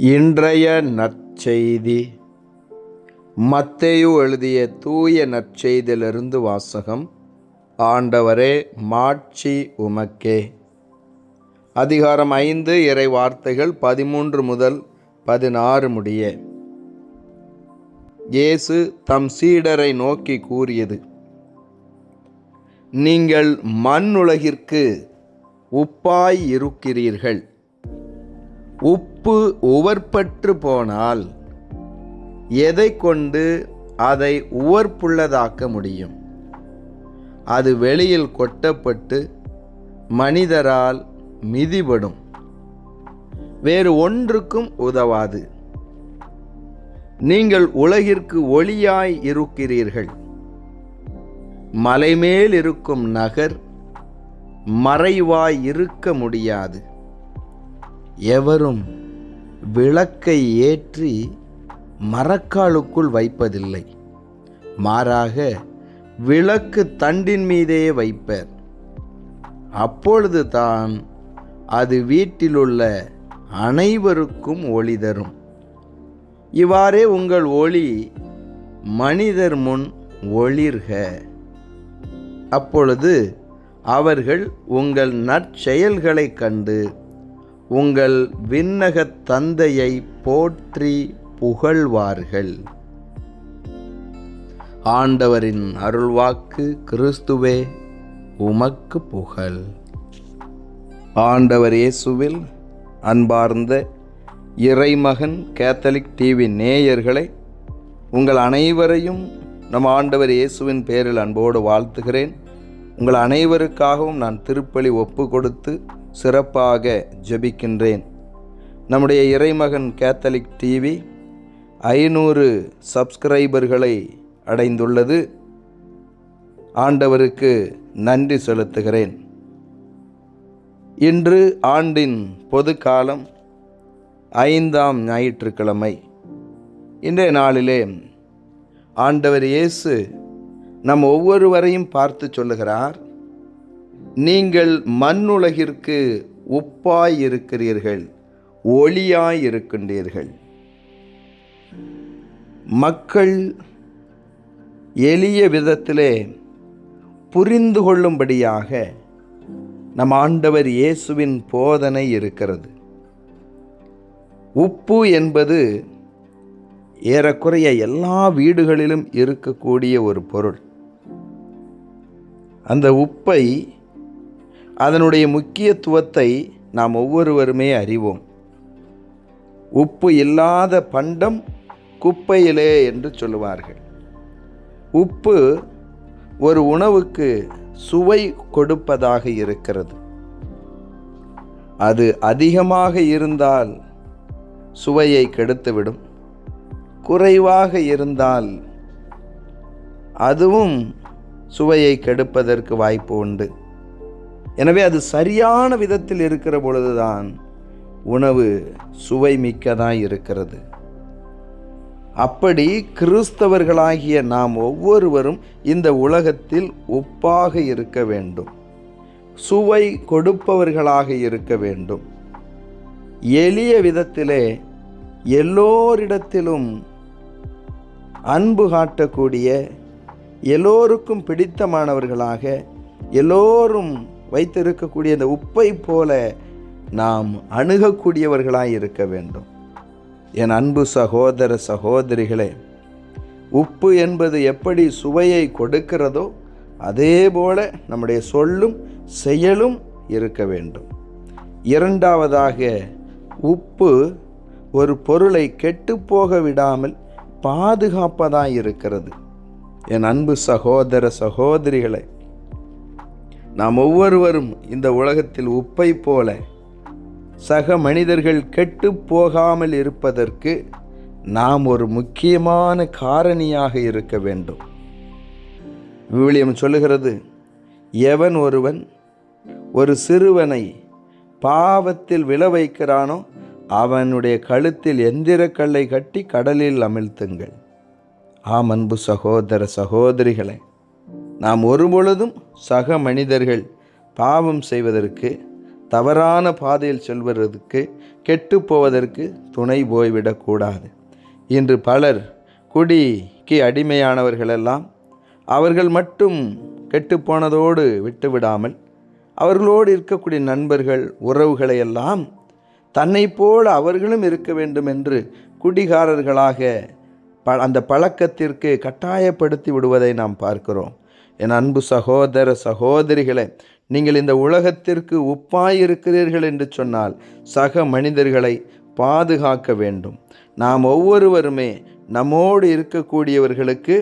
இன்றைய நற்செய்தி. மத்தேயு எழுதிய தூய நற்செய்தியிலிருந்து வாசகம் ஆண்டவரே மாட்சி உமக்கே. அதிகாரம் ஐந்து இறை வார்த்தைகள் பதிமூன்று முதல் பதினாறு முடிய. இயேசு தம் சீடரை நோக்கி கூறியது நீங்கள் மண்ணுலகிற்கு உப்பாய் இருக்கிறீர்கள். உப்பு உவர்பற்று போனால் எதை கொண்டு அதை உவர்ப்புள்ளதாக்க முடியும்? அது வெளியில் கொட்டப்பட்டு மனிதரால் மிதிபடும். வேறு ஒன்றுக்கும் உதவாது. நீங்கள் உலகிற்கு ஒளியாய் இருக்கிறீர்கள். மலைமேல் இருக்கும் நகர் மறைவாய் இருக்க முடியாது. எவரும் விளக்கை ஏற்றி மரக்காலுக்குள் வைப்பதில்லை. மாறாக விளக்கு தண்டின் மீதே வைப்பர். அப்பொழுது தான் அது வீட்டிலுள்ள அனைவருக்கும் ஒளி தரும். இவ்வாறே உங்கள் ஒளி மனிதர் முன் ஒளிர்க. அப்பொழுது அவர்கள் உங்கள் நற்செயல்களைக் கண்டு உங்கள் விண்ணகத் தந்தையை போற்றி புகழ்வார்கள். ஆண்டவரின் அருள்வாக்கு கிறிஸ்துவே உமக்கு புகழ். ஆண்டவர் இயேசுவில் அன்பார்ந்த இறைமகன் கேத்தலிக் டிவி நேயர்களை உங்கள் அனைவரையும் நம் ஆண்டவர் இயேசுவின் பேரில் அன்போடு வாழ்த்துகிறேன். உங்கள் அனைவருக்காகவும் நான் திருப்பலி ஒப்பு கொடுத்து சிறப்பாக ஜெபிக்கின்றேன். நம்முடைய இறைமகன் கேத்தலிக் டிவி ஐநூறு சப்ஸ்கிரைபர்களை அடைந்துள்ளது. ஆண்டவருக்கு நன்றி செலுத்துகிறேன். இன்று ஆண்டின் பொது காலம் ஐந்தாம் ஞாயிற்றுக்கிழமை. இன்றைய நாளிலே ஆண்டவர் இயேசு நம் ஒவ்வொருவரையும் பார்த்து சொல்லுகிறார். நீங்கள் மண்ணுலகிற்கு உப்பாய் இருக்கிறீர்கள் ஒளியாய் இருக்கின்றீர்கள் மக்கள் எளிய விதத்திலே புரிந்து கொள்ளும்படியாக நம் ஆண்டவர் இயேசுவின் போதனை இருக்கிறது. உப்பு என்பது ஏறக்குறைய எல்லா வீடுகளிலும் இருக்கக்கூடிய ஒரு பொருள். அந்த உப்பை அதனுடைய முக்கியத்துவத்தை நாம் ஒவ்வொருவருமே அறிவோம். உப்பு இல்லாத பண்டம் குப்பையிலே என்று சொல்லுவார்கள். உப்பு ஒரு உணவுக்கு சுவை கொடுப்பதாக இருக்கிறது. அது அதிகமாக இருந்தால் சுவையை கெடுத்துவிடும். குறைவாக இருந்தால் அதுவும் சுவையை கெடுப்பதற்கு வாய்ப்பு உண்டு. எனவே அது சரியான விதத்தில் இருக்கிற பொழுதுதான் உணவு சுவை மிக்கதாக இருக்கிறது. அப்படி கிறிஸ்தவர்களாகிய நாம் ஒவ்வொருவரும் இந்த உலகத்தில் உப்பாக இருக்க வேண்டும். சுவை கொடுப்பவர்களாக இருக்க வேண்டும். எளிய விதத்திலே எல்லோரிடத்திலும் அன்பு காட்டக்கூடிய எல்லோருக்கும் பிடித்தமானவர்களாக எல்லோரும் வைத்திருக்கக்கூடிய இந்த உப்பை போல நாம் அணுகக்கூடியவர்களாக இருக்க வேண்டும். என் அன்பு சகோதர சகோதரிகளே உப்பு என்பது எப்படி சுவையை கொடுக்கிறதோ அதே போல நம்முடைய சொல்லும் செயலும் இருக்க வேண்டும். இரண்டாவதாக உப்பு ஒரு பொருளை கெட்டுப்போக விடாமல் பாதுகாப்பதாக இருக்கிறது. என் அன்பு சகோதர சகோதரிகளை நாம் ஒவ்வொருவரும் இந்த உலகத்தில் உப்பை போல சக மனிதர்கள் கெட்டு போகாமல் இருப்பதற்கு நாம் ஒரு முக்கியமான காரணியாக இருக்க வேண்டும். விவிலியம் சொல்லுகிறது எவன் ஒருவன் ஒரு சிறுவனை பாவத்தில் விழ வைக்கிறானோ அவனுடைய கழுத்தில் எந்திரக்கல்லை கட்டி கடலில் அமிழ்த்துங்கள். ஆம் அன்பு சகோதர சகோதரிகளை நாம் ஒருபொழுதும் சக மனிதர்கள் பாவம் செய்வதற்கு தவறான பாதையில் செல்வதற்கு கெட்டு போவதற்கு துணை போய்விடக்கூடாது இன்று பலர் குடிக்கு அடிமையானவர்களெல்லாம் அவர்கள் மட்டும் கெட்டுப்போனதோடு விட்டுவிடாமல் அவர்களோடு இருக்கக்கூடிய நண்பர்கள் உறவுகளை எல்லாம் தன்னை போல அவர்களும் இருக்க வேண்டும் என்று குடிகாரர்களாக ப அந்த பழக்கத்திற்கு கட்டாயப்படுத்தி விடுவதை நாம் பார்க்கிறோம். என் அன்பு சகோதர சகோதரிகளே நீங்கள் இந்த உலகத்திற்கு உப்பாயிருக்கிறீர்கள் என்று சொன்னால் சக மனிதர்களை பாதுகாக்க வேண்டும். நாம் ஒவ்வொருவருமே நம்மோடு இருக்கக்கூடியவர்களுக்கு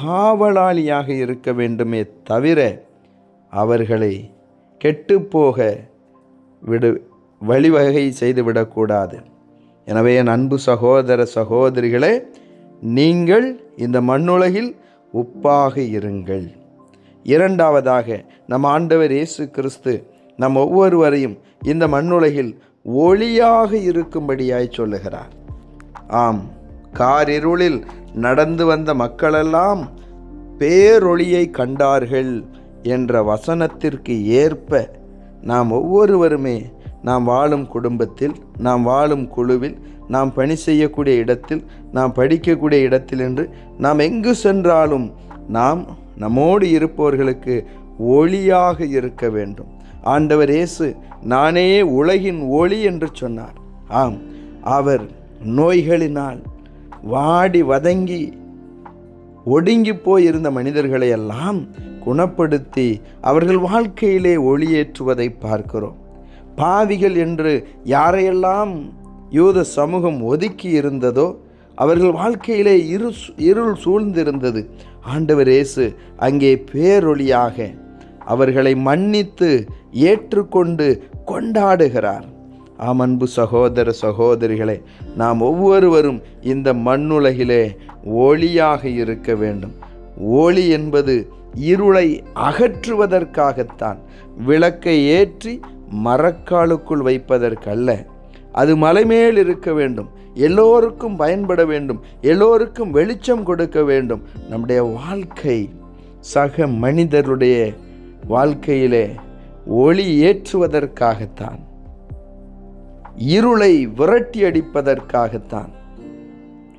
காவலாளியாக இருக்க வேண்டுமே தவிர அவர்களை கெட்டுப்போக விடு வழிவகை செய்துவிடக்கூடாது. எனவே என் அன்பு சகோதர சகோதரிகளே நீங்கள் இந்த மண்ணுலகில் உப்பாக இருங்கள். இரண்டாவதாக நம் ஆண்டவர் இயேசு கிறிஸ்து நம் ஒவ்வொருவரையும் இந்த மண்ணுலகில் ஒளியாக இருக்கும்படியாய் சொல்லுகிறார். ஆம் காரிருளில் நடந்து வந்த மக்களெல்லாம் பேரொளியை கண்டார்கள் என்ற வசனத்திற்கு ஏற்ப நாம் ஒவ்வொருவருமே நாம் வாழும் குடும்பத்தில் நாம் வாழும் குழுவில் நாம் பணி செய்யக்கூடிய இடத்தில் நாம் படிக்கக்கூடிய இடத்தில் என்று நாம் எங்கு சென்றாலும் நாம் நம்மோடு இருப்பவர்களுக்கு ஒளியாக இருக்க வேண்டும். ஆண்டவர் இயேசு நானே உலகின் ஒளி என்று சொன்னார். ஆம் அவர் நோய்களினால் வாடி வதங்கி ஒடுங்கி போயிருந்த மனிதர்களை எல்லாம் குணப்படுத்தி அவர்கள் வாழ்க்கையிலே ஒளியேற்றுவதை பார்க்கிறோம். பாவிகள் என்று யாரையெல்லாம் யூத சமூகம் ஒதுக்கி இருந்ததோ அவர்கள் வாழ்க்கையிலே இரு இருள் சூழ்ந்திருந்தது. ஆண்டவர் இயேசு அங்கே பேரொழியாக அவர்களை மன்னித்து ஏற்றுக்கொண்டு கொண்டாடுகிறார். ஆம் அன்பு சகோதர சகோதரிகளே நாம் ஒவ்வொருவரும் இந்த மண்ணுலகிலே ஒளியாக இருக்க வேண்டும். ஒளி என்பது இருளை அகற்றுவதற்காகத்தான் விளக்கை ஏற்றி மரக்காலுக்குள் வைப்பதற்கல்ல. அது மலைமேல் இருக்க வேண்டும். எல்லோருக்கும் பயன்பட வேண்டும். எல்லோருக்கும் வெளிச்சம் கொடுக்க வேண்டும். நம்முடைய வாழ்க்கை சக மனிதருடைய வாழ்க்கையிலே ஒளி ஏற்றுவதற்காகத்தான். இருளை விரட்டி அடிப்பதற்காகத்தான்.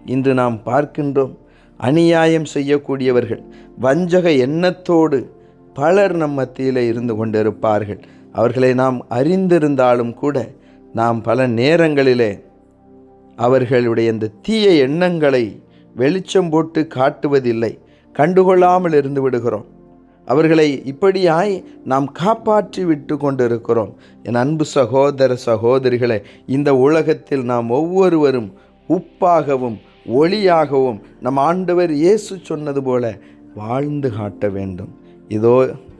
இன்று நாம் பார்க்கின்றோம் அநியாயம் செய்யக்கூடியவர்கள். வஞ்சக எண்ணத்தோடு பலர் நம் மத்தியில் இருந்து கொண்டிருப்பார்கள். அவர்களை நாம் அறிந்திருந்தாலும் கூட நாம் பல நேரங்களிலே அவர்களுடைய இந்த தீய எண்ணங்களை வெளிச்சம் போட்டு காட்டுவதில்லை. கண்டுகொள்ளாமல் இருந்து விடுகிறோம். அவர்களை இப்படியாய் நாம் காப்பாற்றி விட்டு கொண்டிருக்கிறோம். என் அன்பு சகோதர சகோதரிகளை இந்த உலகத்தில் நாம் ஒவ்வொருவரும் உப்பாகவும் ஒளியாகவும் நம் ஆண்டவர் இயேசு சொன்னது போல வாழ்ந்து காட்ட வேண்டும். இதோ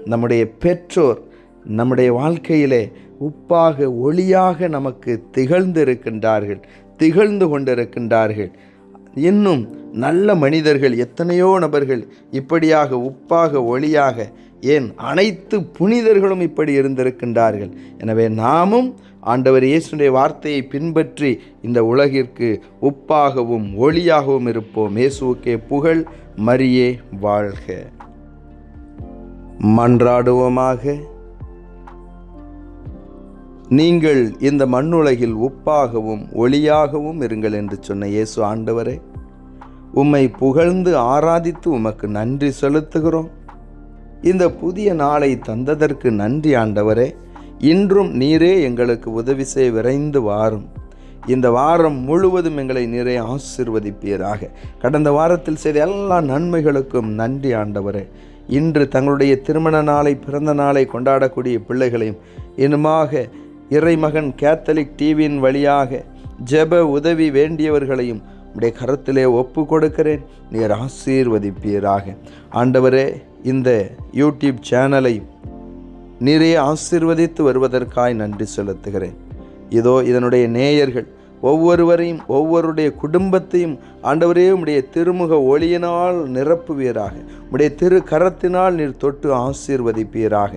நம்முடைய பெற்றோர் நம்முடைய வாழ்க்கையிலே உப்பாக ஒளியாக நமக்கு திகழ்ந்திருக்கின்றார்கள் திகழ்ந்து கொண்டிருக்கின்றார்கள். இன்னும் நல்ல மனிதர்கள் எத்தனையோ நபர்கள் இப்படியாக உப்பாக ஒளியாக ஏன் அனைத்து புனிதர்களும் இப்படி இருந்திருக்கின்றார்கள். எனவே நாமும் ஆண்டவர் இயேசுடைய வார்த்தையை பின்பற்றி இந்த உலகிற்கு உப்பாகவும் ஒளியாகவும் இருப்போம். இயேசுக்கே புகழ் மரியே வாழ்க. மன்றாடுவோமாக நீங்கள் இந்த மண்ணுலகில் உப்பாகவும் ஒளியாகவும் இருங்கள் என்று சொன்ன இயேசு ஆண்டவரே உம்மை புகழ்ந்து ஆராதித்து உமக்கு நன்றி செலுத்துகிறோம். இந்த புதிய நாளை தந்ததற்கு நன்றி ஆண்டவரே இன்றும் நீரே எங்களுக்கு உதவி செய்ய விரைந்து வாரும். இந்த வாரம் முழுவதும் எங்களை நிறைய ஆசிர்வதிப்பீராக. கடந்த வாரத்தில் செய்த எல்லா நன்மைகளுக்கும் நன்றி ஆண்டவரே. இன்று தங்களுடைய திருமண நாளை பிறந்த நாளை கொண்டாடக்கூடிய பிள்ளைகளையும் இன்னுமாக இறைமகன் கேத்தலிக் டிவியின் வழியாக ஜெப உதவி வேண்டியவர்களையும் உடைய கரத்திலே ஒப்பு கொடுக்கிறேன் நீர் ஆசீர்வதிப்பீராக. ஆண்டவரே இந்த யூடியூப் சேனலை நீரே ஆசீர்வதித்து வருவதற்காய் நன்றி செலுத்துகிறேன். இதோ இதனுடைய நேயர்கள் ஒவ்வொருவரையும் ஒவ்வொருடைய குடும்பத்தையும் ஆண்டவரே உடைய திருமுக ஒளியினால் நிரப்புவீராக. உடைய திரு கரத்தினால் நீர் தொட்டு ஆசீர்வதிப்பீராக.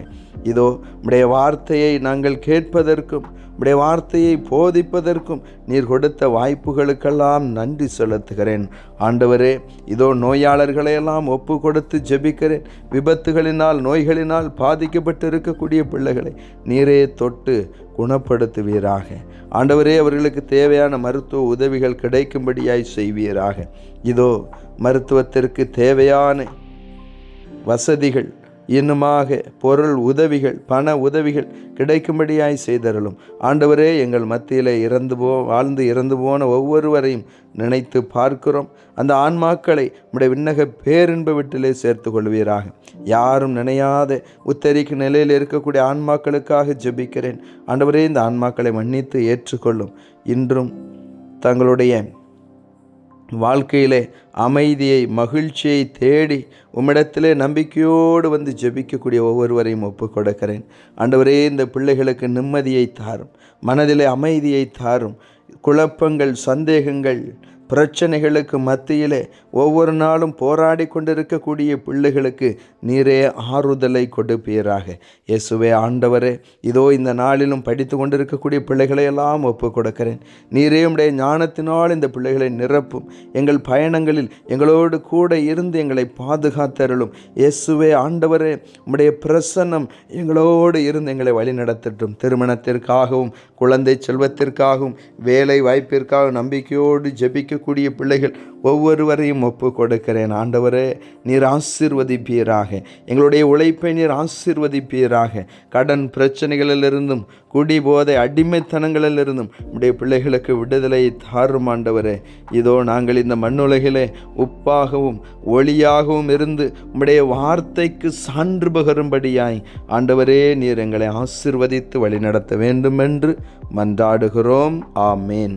இதோ உடைய வார்த்தையை நாங்கள் கேட்பதற்கும் உடைய வார்த்தையை போதிப்பதற்கும் நீர் கொடுத்த வாய்ப்புகளுக்கெல்லாம் நன்றி செலுத்துகிறேன். ஆண்டவரே இதோ நோயாளர்களையெல்லாம் ஒப்பு கொடுத்து ஜெபிக்கிறேன். விபத்துகளினால் நோய்களினால் பாதிக்கப்பட்டு இருக்கக்கூடிய பிள்ளைகளை நீரே தொட்டு குணப்படுத்துவீராக. ஆண்டவரே அவர்களுக்கு தேவையான மருத்துவ உதவிகள் கிடைக்கும்படியாய் செய்வீராக. இதோ மருத்துவத்திற்கு தேவையான வசதிகள் இன்னுமாக பொருள் உதவிகள் பண உதவிகள் கிடைக்கும்படியாய் செய்தருளும். ஆண்டவரே எங்கள் மத்தியில் இறந்து போ வாழ்ந்து இறந்து போன ஒவ்வொருவரையும் நினைத்து பார்க்கிறோம். அந்த ஆன்மாக்களை உடைய விண்ணக பேரின்ப வீட்டிலே சேர்த்து கொள்வீராக யாரும் நினையாத உத்தரிக்கும் நிலையில் இருக்கக்கூடிய ஆன்மாக்களுக்காக ஜெபிக்கிறேன். ஆண்டவரே இந்த ஆன்மாக்களை மன்னித்து ஏற்றுக்கொள்ளும். இன்றும் தங்களுடைய வாழ்க்கையிலே அமைதியை மகிழ்ச்சியை தேடி உம்மிடத்திலே நம்பிக்கையோடு வந்து ஜெபிக்கக்கூடிய ஒவ்வொருவரையும் ஒப்புக் கொடுக்கிறேன் ஆண்டவரே இந்த பிள்ளைகளுக்கு நிம்மதியை தாரும் மனதிலே அமைதியை தாரும் குழப்பங்கள் சந்தேகங்கள் பிரச்சனைகளுக்கு மத்தியிலே ஒவ்வொரு நாளும் போராடி கொண்டிருக்கக்கூடிய பிள்ளைகளுக்கு நீரே ஆறுதலை கொடுப்பீராக. இயேசுவே ஆண்டவரே இதோ இந்த நாளிலும் படித்து கொண்டிருக்கக்கூடிய பிள்ளைகளை எல்லாம் ஒப்புக் கொடுக்கிறேன் நீரே உடைய ஞானத்தினால் இந்த பிள்ளைகளை நிரப்பும். எங்கள் பயணங்களில் எங்களோடு கூட இருந்து எங்களை பாதுகாத்தருளும். இயேசுவே ஆண்டவரே உம்முடைய பிரசன்னம் எங்களோடு இருந்து எங்களை வழிநடத்தட்டும். திருமணத்திற்காகவும் குழந்தை செல்வத்திற்காகவும் வேலை வாய்ப்பிற்காகவும் நம்பிக்கையோடு ஜெபிக்கக்கூடிய பிள்ளைகள் ஒவ்வொருவரையும் ஒப்பு கொடுக்கிறேன் ஆண்டவரே நீர் ஆசிர்வதிப்பீராக. எங்களுடைய உழைப்பை நீர் ஆசிர்வதிப்பீராக. கடன் பிரச்சனைகளிலிருந்தும் குடிபோதை அடிமைத்தனங்களிலிருந்தும் நம்முடைய பிள்ளைகளுக்கு விடுதலை தாரும் ஆண்டவரே. இதோ நாங்கள் இந்த மண்ணுலகிலே உப்பாகவும் ஒளியாகவும் இருந்து உம்முடைய வார்த்தைக்கு சான்று பகரும்படியாய் ஆண்டவரே நீர் எங்களை ஆசிர்வதித்து வழிநடத்த வேண்டும் என்று மன்றாடுகிறோம். ஆமேன்.